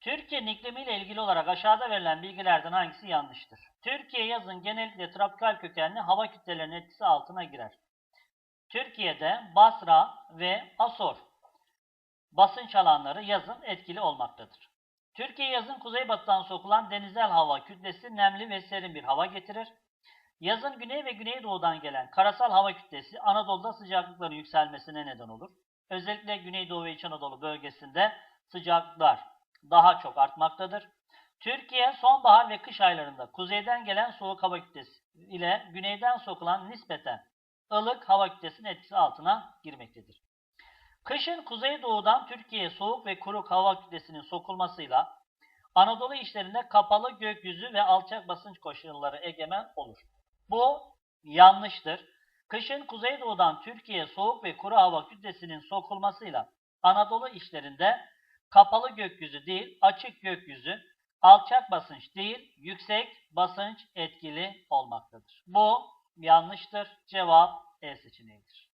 Türkiye'nin iklimiyle ilgili olarak aşağıda verilen bilgilerden hangisi yanlıştır? Türkiye yazın genellikle tropikal kökenli hava kütlelerinin etkisi altına girer. Türkiye'de Basra ve Asor basınç alanları yazın etkili olmaktadır. Türkiye yazın kuzeybatıdan sokulan denizel hava kütlesi nemli ve serin bir hava getirir. Yazın güney ve güneydoğudan gelen karasal hava kütlesi Anadolu'da sıcaklıkların yükselmesine neden olur. Özellikle Güneydoğu ve İç Anadolu bölgesinde sıcaklıklar daha çok artmaktadır. Türkiye sonbahar ve kış aylarında kuzeyden gelen soğuk hava kütlesi ile güneyden sokulan nispeten ılık hava kütlesinin etkisi altına girmektedir. Kışın kuzeydoğudan Türkiye'ye soğuk ve kuru hava kütlesinin sokulmasıyla Anadolu işlerinde kapalı gökyüzü ve alçak basınç koşulları egemen olur. Bu yanlıştır. Kışın kuzeydoğudan Türkiye'ye soğuk ve kuru hava kütlesinin sokulmasıyla Anadolu işlerinde kapalı gökyüzü değil, açık gökyüzü, alçak basınç değil, yüksek basınç etkili olmaktadır. Bu yanlıştır. Cevap E seçeneğidir.